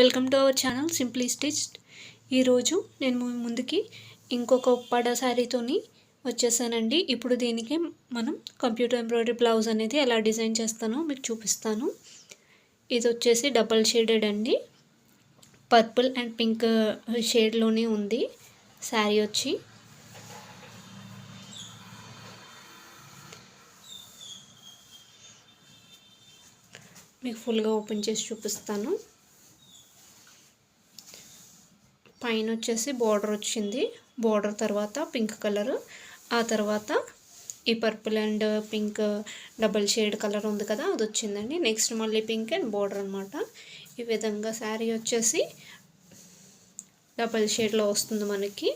Welcome to our channel simply stitch ఈరోజు నేను ముందుకి ఇంకొక పడ శారీతోని వచ్చేసానండి. ఇప్పుడు దీనికి మనం కంప్యూటర్ ఎంబ్రాయిడరీ బ్లౌజ్ అనేది ఎలా డిజైన్ చేస్తానో మీకు చూపిస్తాను. ఇది వచ్చేసి డబల్ షేడెడ్ అండి. పర్పుల్ అండ్ పింక్ షేడ్లోనే ఉంది శారీ వచ్చి. మీకు ఫుల్గా ఓపెన్ చేసి చూపిస్తాను. పైన వచ్చేసి బార్డర్ వచ్చింది. బార్డర్ తర్వాత పింక్ కలర్ ఆ తర్వాత ఈ purple and pink double shade colour ఉంది కదా అది వచ్చిందండి. నెక్స్ట్ మళ్ళీ పింక్ అండ్ బార్డర్ అనమాట ఈ విధంగా శారీ వచ్చేసి డబల్ షేడ్లో వస్తుంది మనకి.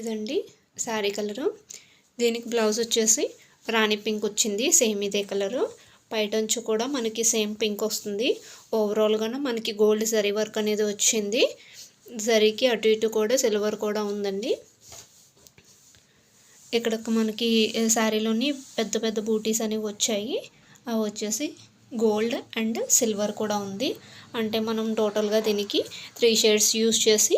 ఇదండి శారీ కలరు. దీనికి బ్లౌజ్ వచ్చేసి రాణి పింక్ వచ్చింది సేమ్ ఇదే కలరు. పైటంచు కూడా మనకి సేమ్ పింక్ వస్తుంది. ఓవరాల్గానే మనకి గోల్డ్ జరీ వర్క్ అనేది వచ్చింది. జరీకి అటు ఇటు కూడా సిల్వర్ కూడా ఉందండి. ఇక్కడ మనకి శారీలోని పెద్ద పెద్ద బూటీస్ అనేవి వచ్చాయి. అవి వచ్చేసి గోల్డ్ అండ్ సిల్వర్ కూడా ఉంది. అంటే మనం టోటల్గా దీనికి త్రీ షేడ్స్ యూస్ చేసి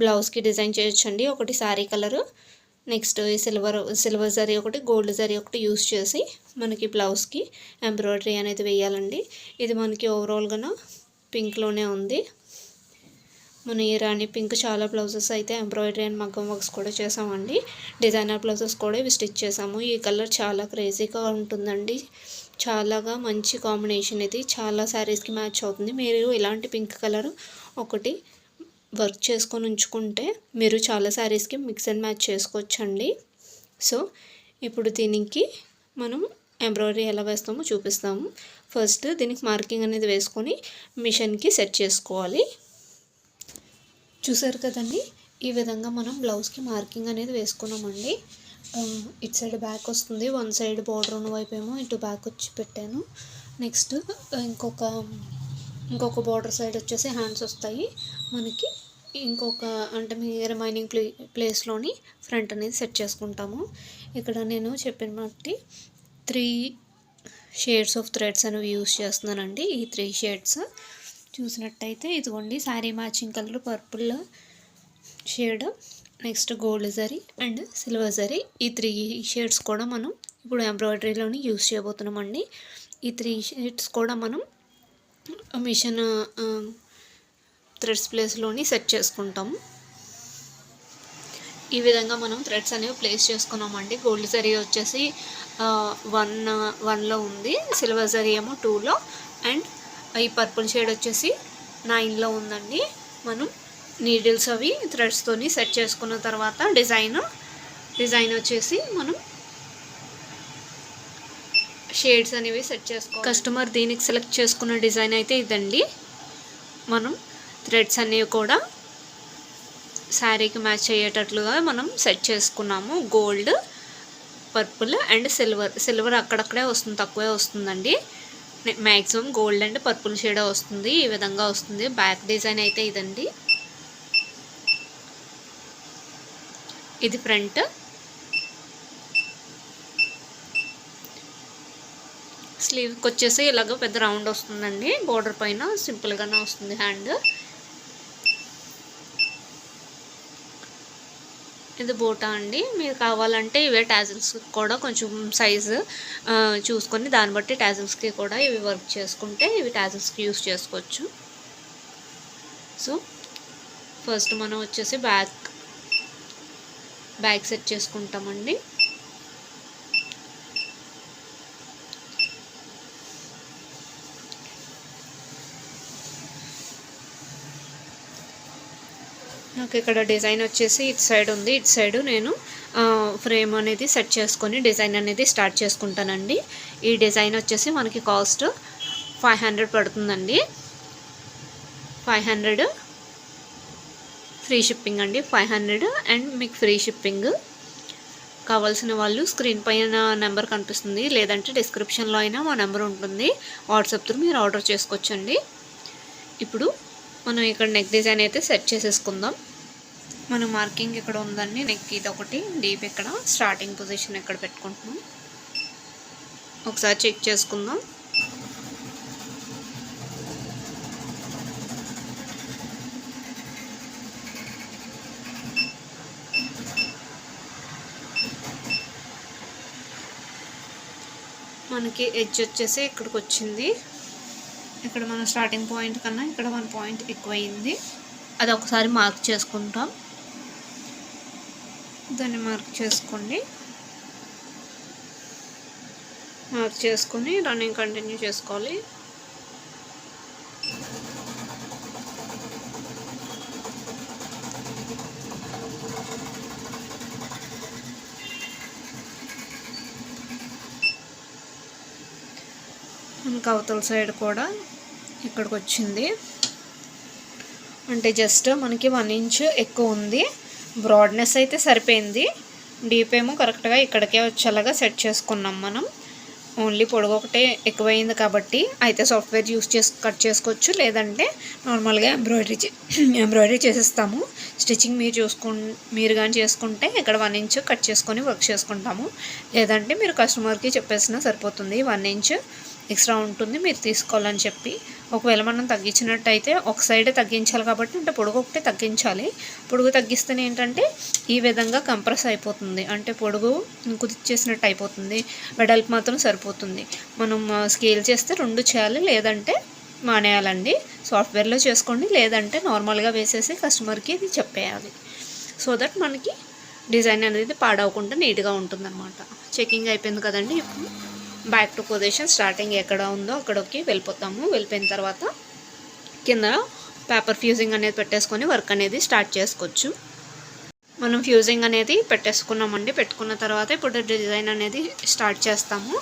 బ్లౌజ్కి డిజైన్ చేయొచ్చండి. ఒకటి శారీ కలరు నెక్స్ట్ ఈ సిల్వర్ సిల్వర్ జరీ ఒకటి గోల్డ్ జరీ ఒకటి యూస్ చేసి మనకి బ్లౌజ్కి ఎంబ్రాయిడరీ అనేది వేయాలండి. ఇది మనకి ఓవరాల్గా పింక్లోనే ఉంది. మన ఈ రాణి పింక్ చాలా బ్లౌజెస్ అయితే ఎంబ్రాయిడరీ అండ్ మగ్గం వర్క్స్ కూడా చేసామండి. డిజైనర్ బ్లౌజెస్ కూడా ఇవి స్టిచ్ చేసాము. ఈ కలర్ చాలా క్రేజీగా ఉంటుందండి. చాలాగా మంచి కాంబినేషన్ ఇది. చాలా శారీస్కి మ్యాచ్ అవుతుంది. మీరు ఇలాంటి పింక్ కలర్ ఒకటి వర్క్ చేసుకొని ఉంచుకుంటే మీరు చాలా శారీస్కి మిక్స్ అండ్ మ్యాచ్ చేసుకోవచ్చండి. సో ఇప్పుడు దీనికి మనం ఎంబ్రాయిడరీ ఎలా వేస్తామో చూపిస్తాము. ఫస్ట్ దీనికి మార్కింగ్ అనేది వేసుకొని మిషన్కి సెట్ చేసుకోవాలి. చూసారు కదండి? ఈ విధంగా మనం బ్లౌజ్కి మార్కింగ్ అనేది వేసుకున్నామండి. Um, ఇటు సైడ్ బ్యాక్ వస్తుంది. వన్ సైడ్ బార్డర్ ఉన్న వైపు ఏమో ఇటు బ్యాక్ వచ్చి పెట్టాను. నెక్స్ట్ ఇంకొక ఇంకొక బార్డర్ సైడ్ వచ్చేసి హ్యాండ్స్ వస్తాయి. మనకి ఇంకొక అంటే మీ రిమైనింగ్ ప్లే ప్లేస్లోని ఫ్రంట్ అనేది సెట్ చేసుకుంటాము. ఇక్కడ నేను చెప్పిన బట్టి త్రీ షేడ్స్ ఆఫ్ థ్రెడ్స్ అనేవి యూస్ చేస్తున్నానండి. ఈ త్రీ షేడ్స్ చూసినట్టయితే ఇదిగోండి sari matching colour purple shade next gold zari and silver zari. ఈ త్రీ షేడ్స్ కూడా మనం ఇప్పుడు ఎంబ్రాయిడరీలోని యూస్ చేయబోతున్నామండి. ఈ త్రీ షేడ్స్ కూడా మనం మిషన్ థ్రెడ్స్ ప్లేస్లోని సెట్ చేసుకుంటాము. ఈ విధంగా మనం థ్రెడ్స్ అనేవి ప్లేస్ చేసుకున్నామండి. గోల్డ్ జరీ వచ్చేసి వన్ వన్లో ఉంది సిల్వర్ జరీ ఏమో టూలో అండ్ ఈ పర్పుల్ షేడ్ వచ్చేసి నైన్లో ఉందండి. మనం నీడిల్స్ అవి థ్రెడ్స్తోని సెట్ చేసుకున్న తర్వాత డిజైన్ డిజైన్ వచ్చేసి మనం షేడ్స్ అనేవి సెట్ చేసుకో కస్టమర్ దీనికి సెలెక్ట్ చేసుకున్న డిజైన్ అయితే ఇదండి. మనం థ్రెడ్స్ అన్నీ కూడా శారీకి మ్యాచ్ అయ్యేటట్లుగా మనం సెట్ చేసుకున్నాము. Gold purple and silver. Silver అక్కడక్కడే వస్తుంది తక్కువే వస్తుందండి. Maximum gold and purple shade వస్తుంది ఈ విధంగా వస్తుంది. బ్యాక్ డిజైన్ అయితే ఇదండి. ఇది ఫ్రంట్. స్లీవ్కి వచ్చేసి ఇలాగ పెద్ద రౌండ్ వస్తుందండి. బోర్డర్ పైన సింపుల్గానే వస్తుంది హ్యాండ్. ఇది బూటా అండి. మీరు కావాలంటే ఇవే టాజిల్స్ కూడా కొంచెం సైజు చూసుకొని దాన్ని బట్టి టాజిల్స్కి కూడా ఇవి వర్క్ చేసుకుంటే ఇవి టాజిల్స్కి యూస్ చేసుకోవచ్చు. సో ఫస్ట్ మనం వచ్చేసి బ్యాక్ బ్యాక్ సెట్ చేసుకుంటామండి. నాకు ఇక్కడ డిజైన్ వచ్చేసి ఇటు సైడ్ ఉంది. ఇటు సైడ్ నేను ఫ్రేమ్ అనేది సెట్ చేసుకొని డిజైన్ అనేది స్టార్ట్ చేసుకుంటానండి. ఈ డిజైన్ వచ్చేసి మనకి కాస్ట్ ఫైవ్ హండ్రెడ్ పడుతుందండి. ఫైవ్ హండ్రెడ్ ఫ్రీ షిప్పింగ్ అండి. ఫైవ్ హండ్రెడ్ అండ్ మీకు ఫ్రీ షిప్పింగ్. కావాల్సిన వాళ్ళు స్క్రీన్ పైన నెంబర్ కనిపిస్తుంది. లేదంటే డిస్క్రిప్షన్లో అయినా మా నెంబర్ ఉంటుంది. వాట్సాప్ త్రూ మీరు ఆర్డర్ చేసుకోవచ్చండి. ఇప్పుడు మనం ఇక్కడ నెక్ డిజైన్ అయితే సెట్ చేసేసుకుందాం. మన మార్కింగ్ ఇక్కడ ఉందండి. నెక్ ఇది ఒకటి డీప్ ఇక్కడ. స్టార్టింగ్ పొజిషన్ ఇక్కడ పెట్టుకుంటున్నాం. ఒకసారి చెక్ చేసుకుందాం. మనకి ఎడ్జ్ వచ్చేసి ఇక్కడికి వచ్చింది. ఇక్కడ మన స్టార్టింగ్ పాయింట్ కన్నా ఇక్కడ వన్ పాయింట్ ఎక్కువైంది. అది ఒకసారి మార్క్ చేసుకుంటాం. దాన్ని మార్క్ చేసుకోండి. మార్క్ చేసుకొని రన్నింగ్ కంటిన్యూ చేసుకోవాలి. మనకు అవతల సైడ్ కూడా ఇక్కడికి వచ్చింది. అంటే జస్ట్ మనకి వన్ ఇంచ్ ఎక్కువ ఉంది. బ్రాడ్నెస్ అయితే సరిపోయింది. డీప్ ఏమో కరెక్ట్గా ఇక్కడికే వచ్చేలాగా సెట్ చేసుకున్నాం మనం. ఓన్లీ పొడుగు ఒకటే ఎక్కువైంది కాబట్టి అయితే సాఫ్ట్వేర్ యూస్ చేసి కట్ చేసుకోవచ్చు. లేదంటే నార్మల్గా ఎంబ్రాయిడరీ ఎంబ్రాయిడరీ చేసేస్తాము. స్టిచ్చింగ్ మీరు చూసుకు మీరు కానీ చేసుకుంటే ఇక్కడ వన్ ఇంచ్ కట్ చేసుకొని వర్క్ చేసుకుంటాము. లేదంటే మీరు కస్టమర్కి చెప్పేసినా సరిపోతుంది. వన్ ఇంచ్ ఎక్స్ట్రా ఉంటుంది. మీరు తీసుకోవాలని చెప్పి ఒకవేళ మనం తగ్గించినట్టయితే ఒక సైడే తగ్గించాలి కాబట్టి అంటే పొడుగు ఒకటే తగ్గించాలి. పొడుగు తగ్గిస్తేనే ఏంటంటే ఈ విధంగా కంప్రెస్ అయిపోతుంది. అంటే పొడుగు కుదిచ్చేసినట్టు అయిపోతుంది. వెడల్పు మాత్రం సరిపోతుంది. మనం స్కేల్ చేస్తే రెండు చేయాలి లేదంటే మానేయాలండి. సాఫ్ట్వేర్లో చేసుకోండి లేదంటే నార్మల్గా వేసేసి కస్టమర్కి ఇది చెప్పేయాలి. సో దట్ మనకి డిజైన్ అనేది పాడవకుండా నీట్గా ఉంటుందన్నమాట. చెకింగ్ అయిపోయింది కదండి ఇప్పుడు. బ్యాక్ టు పొజిషన్ స్టార్టింగ్ ఎక్కడ ఉందో అక్కడికి వెళ్ళిపోతాము. వెళ్ళిపోయిన తర్వాత కింద పేపర్ ఫ్యూజింగ్ అనేది పెట్టేసుకొని వర్క్ అనేది స్టార్ట్ చేసుకోవచ్చు. మనం ఫ్యూజింగ్ అనేది పెట్టేసుకున్నామండి. పెట్టుకున్న తర్వాత ఇప్పుడు డిజైన్ అనేది స్టార్ట్ చేస్తాము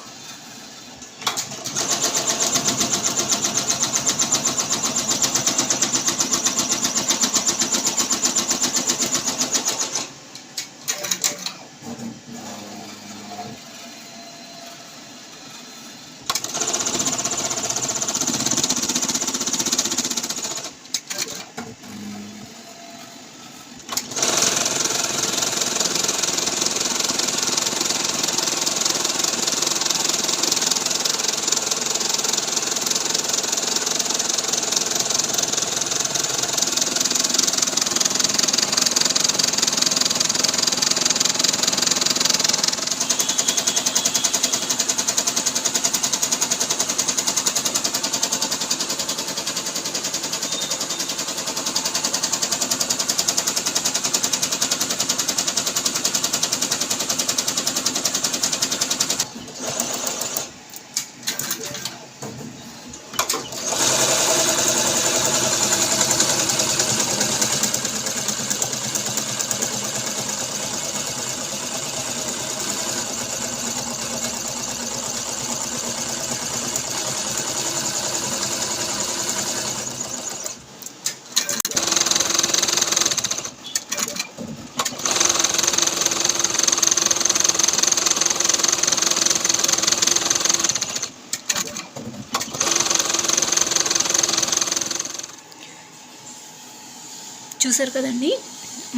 చూసారు కదండి?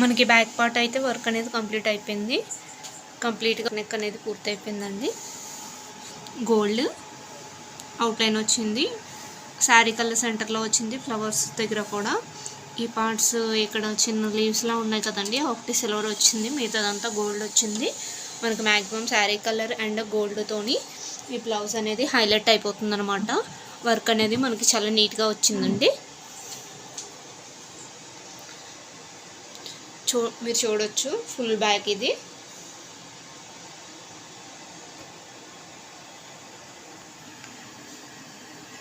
మనకి బ్యాక్ పార్ట్ అయితే వర్క్ అనేది కంప్లీట్ అయిపోయింది. కంప్లీట్గా నెక్ అనేది పూర్తి అయిపోయిందండి గోల్డ్ అవుట్లైన్ వచ్చింది. శారీ కలర్ సెంటర్లో వచ్చింది ఫ్లవర్స్ దగ్గర కూడా. ఈ పార్ట్స్ ఇక్కడ చిన్న లీవ్స్లా ఉన్నాయి కదండి ఒకటి సిల్వర్ వచ్చింది మిగతాదంతా గోల్డ్ వచ్చింది. మనకు మ్యాక్సిమం శారీ కలర్ అండ్ గోల్డ్తోని ఈ బ్లౌజ్ అనేది హైలైట్ అయిపోతుంది అనమాట వర్క్ అనేది మనకి చాలా నీట్గా వచ్చిందండి. చూ మీరు చూడొచ్చు ఫుల్ బ్యాక్ ఇది.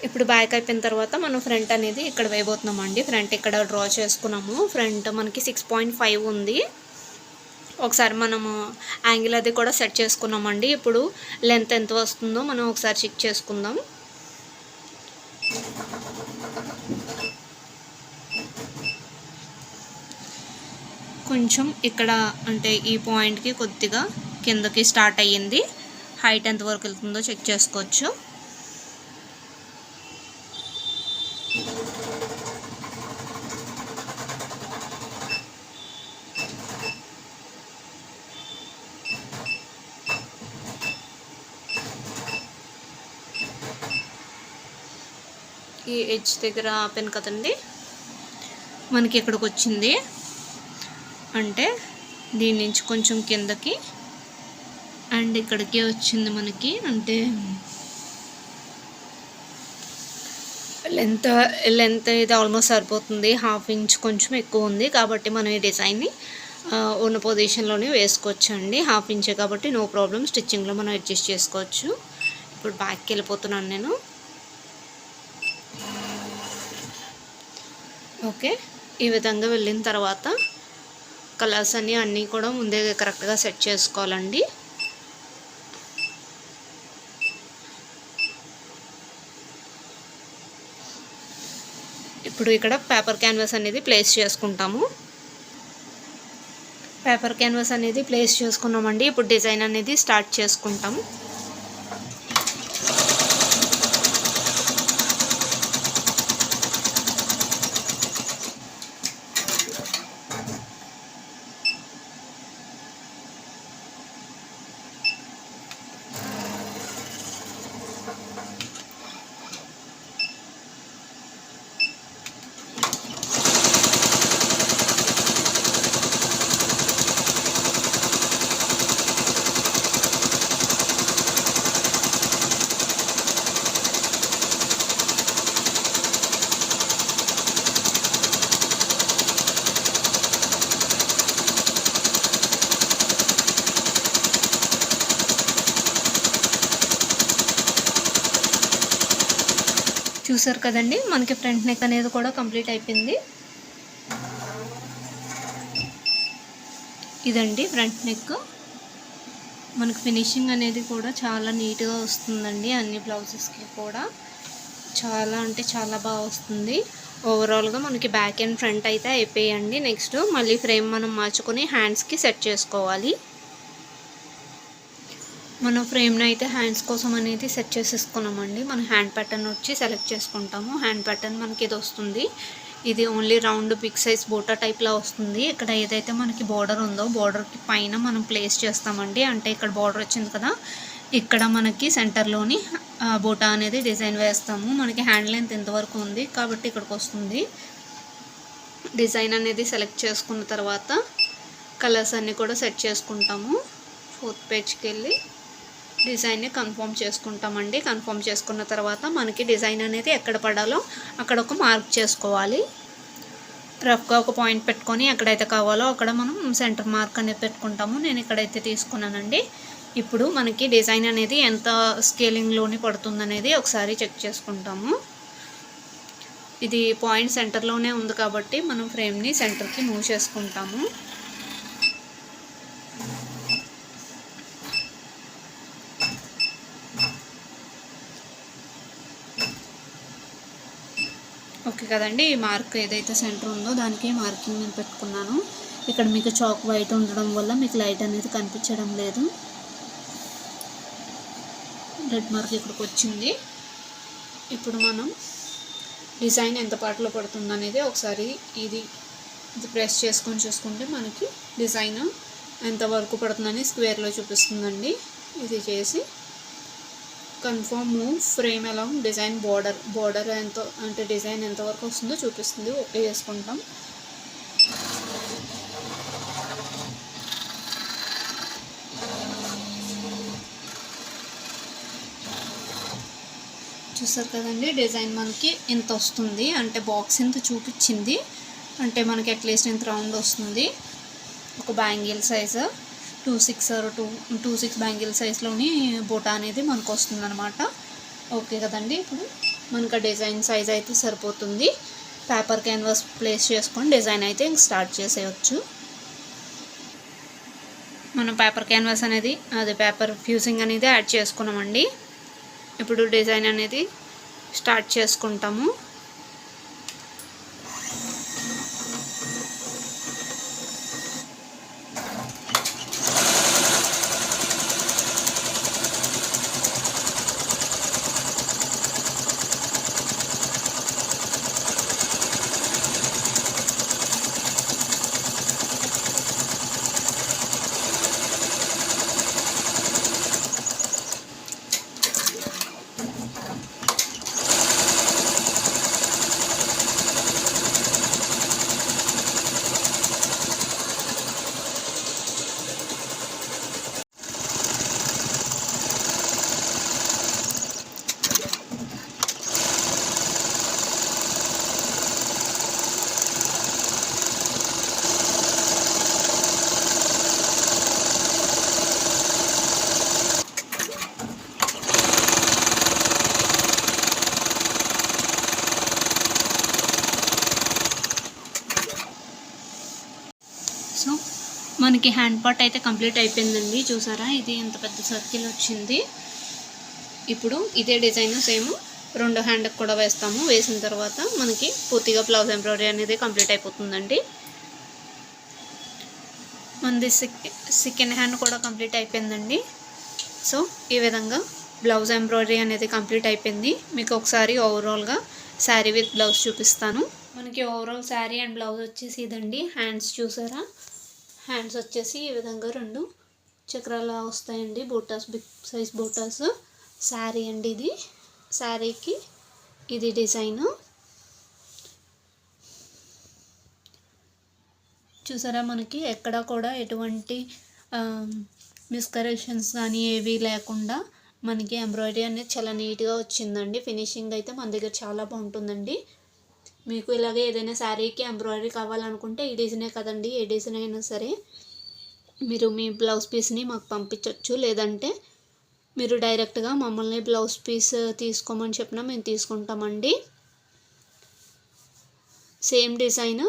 ఇప్పుడు బ్యాక్ అయిపోయిన తర్వాత మనం ఫ్రంట్ అనేది ఇక్కడ వేయబోతున్నామండి. ఫ్రంట్ ఇక్కడ డ్రా చేసుకున్నాము. ఫ్రంట్ మనకి సిక్స్ పాయింట్ ఫైవ్ ఉంది. ఒకసారి మనము యాంగిల్ అది కూడా సెట్ చేసుకున్నామండి. ఇప్పుడు లెంత్ ఎంత వస్తుందో మనం ఒకసారి చెక్ చేసుకుందాం. కొంచెం ఇక్కడ అంటే ఈ పాయింట్కి కొద్దిగా కిందకి స్టార్ట్ అయ్యింది. హైట్ ఎంత వరకు వెళ్తుందో చెక్ చేసుకోవచ్చు. ఈ ఎడ్జ్ దగ్గర పెనుకతండి మనకి ఇక్కడికి వచ్చింది. అంటే దీని నుంచి కొంచెం కిందకి అండ్ ఇక్కడికే వచ్చింది మనకి అంటే లెంత్ లెంత్ ఇది ఆల్మోస్ట్ సరిపోతుంది. హాఫ్ ఇంచ్ కొంచెం ఎక్కువ ఉంది కాబట్టి మనం ఈ డిజైన్ని ఉన్న పొజిషన్లోనే వేసుకోవచ్చు అండి హాఫ్ ఇంచే కాబట్టి నో ప్రాబ్లం. స్టిచ్చింగ్లో మనం అడ్జస్ట్ చేసుకోవచ్చు. ఇప్పుడు బ్యాక్కి వెళ్ళిపోతున్నాను నేను. ఓకే ఈ విధంగా వెళ్ళిన తర్వాత కలర్స్ అని అన్నీ కూడా ముందే కరెక్ట్గా సెట్ చేసుకోవాలండి. ఇప్పుడు ఇక్కడ పేపర్ క్యాన్వాస్ అనేది ప్లేస్ చేసుకుంటాము. పేపర్ క్యాన్వాస్ అనేది ప్లేస్ చేసుకున్నామండి. ఇప్పుడు డిజైన్ అనేది స్టార్ట్ చేసుకుంటాం చూసారు కదండి. మనకి ఫ్రంట్ నెక్ అనేది కూడా కంప్లీట్ అయిపోయింది. ఇదండి ఫ్రంట్ నెక్. మనకి ఫినిషింగ్ అనేది కూడా చాలా నీట్గా వస్తుందండి. అన్ని బ్లౌజెస్కి కూడా. చాలా అంటే చాలా బాగా వస్తుంది. ఓవరాల్గా మనకి బ్యాక్ అండ్ ఫ్రంట్ అయితే అయిపోయాయండి. నెక్స్ట్ మళ్ళీ ఫ్రేమ్ మనం మార్చుకొని హ్యాండ్స్కి సెట్ చేసుకోవాలి. మనం ఫ్రేమ్ని అయితే హ్యాండ్స్ కోసం అనేది సెట్ చేసేసుకున్నామండి. మనం హ్యాండ్ ప్యాటర్న్ వచ్చి సెలెక్ట్ చేసుకుంటాము. హ్యాండ్ ప్యాటర్న్ మనకి ఇది వస్తుంది. ఇది ఓన్లీ రౌండ్ బిగ్ సైజ్ బోటా టైప్లో వస్తుంది. ఇక్కడ ఏదైతే మనకి బార్డర్ ఉందో బార్డర్కి పైన మనం ప్లేస్ చేస్తామండి. అంటే ఇక్కడ బార్డర్ వచ్చింది కదా ఇక్కడ మనకి సెంటర్లోని బోటా అనేది డిజైన్ వేస్తాము. మనకి హ్యాండ్ లెంత్ ఇంతవరకు ఉంది కాబట్టి ఇక్కడికి వస్తుంది. డిజైన్ అనేది సెలెక్ట్ చేసుకున్న తర్వాత కలర్స్ అన్నీ కూడా సెట్ చేసుకుంటాము. ఫోర్త్ పేజ్కి వెళ్ళి. డిజైన్ని కన్ఫర్మ్ చేసుకుంటామండి. కన్ఫర్మ్ చేసుకున్న తర్వాత మనకి డిజైన్ అనేది ఎక్కడ పడాలో అక్కడ ఒక మార్క్ చేసుకోవాలి. రఫ్గా ఒక పాయింట్ పెట్టుకొని ఎక్కడైతే కావాలో అక్కడ మనం సెంటర్ మార్క్ అనేది పెట్టుకుంటాము. నేను ఇక్కడైతే తీసుకున్నానండి. ఇప్పుడు మనకి డిజైన్ అనేది ఎంత స్కేలింగ్లోని పడుతుందనేది ఒకసారి చెక్ చేసుకుంటాము. ఇది పాయింట్ సెంటర్లోనే ఉంది కాబట్టి మనం ఫ్రేమ్ని సెంటర్కి మూవ్ చేసుకుంటాము. ఓకే కదండి ఈ మార్క్ ఏదైతే సెంటర్ ఉందో దానికి మార్కింగ్ నేను పెట్టుకున్నాను. ఇక్కడ మీకు చాక్ వైట్ ఉండడం వల్ల మీకు లైట్ అనేది కనిపించడం లేదు. రెడ్ మార్క్ ఇక్కడికి వచ్చింది. ఇప్పుడు మనం డిజైన్ ఎంత పాటలో పడుతుంది అనేది ఒకసారి ఇది ఇది ప్రెస్ చేసుకొని చూసుకుంటే మనకి డిజైన్ ఎంత వరకు పడుతుందని స్క్వేర్లో చూపిస్తుందండి. ఇది చేసి కన్ఫర్మ్ ఫ్రేమ్ ఎలా డిజైన్ బార్డర్ బార్డర్ ఎంత అంటే డిజైన్ ఎంతవరకు వస్తుందో చూపిస్తుంది ఓకే చేసుకుంటాం. చూసారు కదండి డిజైన్ మనకి ఇంత వస్తుంది అంటే బాక్స్ ఇంత చూపించింది అంటే మనకి అట్లీస్ట్ ఇంత రౌండ్ వస్తుంది ఒక bangle size. Two six two two six bangle సైజ్లోని బోటా అనేది మనకు వస్తుంది అనమాట ఓకే కదండి ఇప్పుడు మనకు ఆ డిజైన్ సైజ్ అయితే సరిపోతుంది. పేపర్ క్యాన్వాస్ ప్లేస్ చేసుకొని డిజైన్ అయితే ఇంక స్టార్ట్ చేసేయచ్చు. మనం పేపర్ క్యాన్వాస్ అనేది అది పేపర్ ఫ్యూజింగ్ అనేది యాడ్ చేసుకున్నామండి. ఇప్పుడు డిజైన్ అనేది స్టార్ట్ చేసుకుంటాము. మనకి హ్యాండ్ పార్ట్ అయితే కంప్లీట్ అయిపోయిందండి. చూసారా? ఇది ఎంత పెద్ద సర్కిల్ వచ్చింది. ఇప్పుడు ఇదే డిజైన్ సేమ్ రెండు హ్యాండ్కి కూడా వేస్తాము. వేసిన తర్వాత మనకి పూర్తిగా బ్లౌజ్ ఎంబ్రాయిడరీ అనేది కంప్లీట్ అయిపోతుందండి. మనది సెకండ్ హ్యాండ్ కూడా కంప్లీట్ అయిపోయిందండి. సో ఈ విధంగా బ్లౌజ్ ఎంబ్రాయిడరీ అనేది కంప్లీట్ అయిపోయింది. మీకు ఒకసారి ఓవరాల్గా శారీ విత్ బ్లౌజ్ చూపిస్తాను. మనకి ఓవరాల్ శారీ అండ్ బ్లౌజ్ వచ్చేసి ఇదండి. హ్యాండ్స్ చూసారా? హ్యాండ్స్ వచ్చేసి ఈ విధంగా రెండు చక్రాలు వస్తాయండి బూటాస్ బిగ్ సైజ్ బూటాస్ శారీ అండి ఇది. శారీకి ఇది డిజైను చూసారా మనకి ఎక్కడ కూడా ఎటువంటి మిస్కరెక్షన్స్ కానీ ఏవి లేకుండా మనకి ఎంబ్రాయిడరీ అనేది చాలా నీట్గా వచ్చిందండి. ఫినిషింగ్ అయితే మన దగ్గర చాలా బాగుంటుందండి. మీకు ఇలాగే ఏదైనా శారీకి ఎంబ్రాయిడరీ కావాలనుకుంటే ఈ డిజైనే కదండి ఏ డిజైన్ అయినా సరే మీరు మీ బ్లౌజ్ పీస్ని మాకు పంపించవచ్చు లేదంటే మీరు డైరెక్ట్గా మమ్మల్ని బ్లౌజ్ పీస్ తీసుకోమని చెప్పినా మేము తీసుకుంటామండి. సేమ్ డిజైన్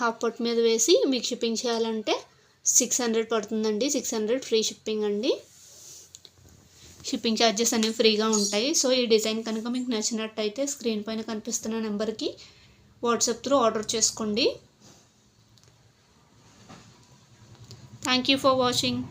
హాఫ్ పట్ మీద వేసి మీకు షిప్పింగ్ చేయాలంటే సిక్స్ హండ్రెడ్ పడుతుందండి. సిక్స్ హండ్రెడ్ ఫ్రీ షిప్పింగ్ అండి. షిప్పింగ్ ఛార్జెస్ అనేవి ఫ్రీగా ఉంటాయి. సో ఈ డిజైన్ కనుక మీకు నచ్చినట్టయితే స్క్రీన్ పైన కనిపిస్తున్న నెంబర్కి వాట్సాప్ త్రూ ఆర్డర్ చేసుకోండి. Thank you for watching.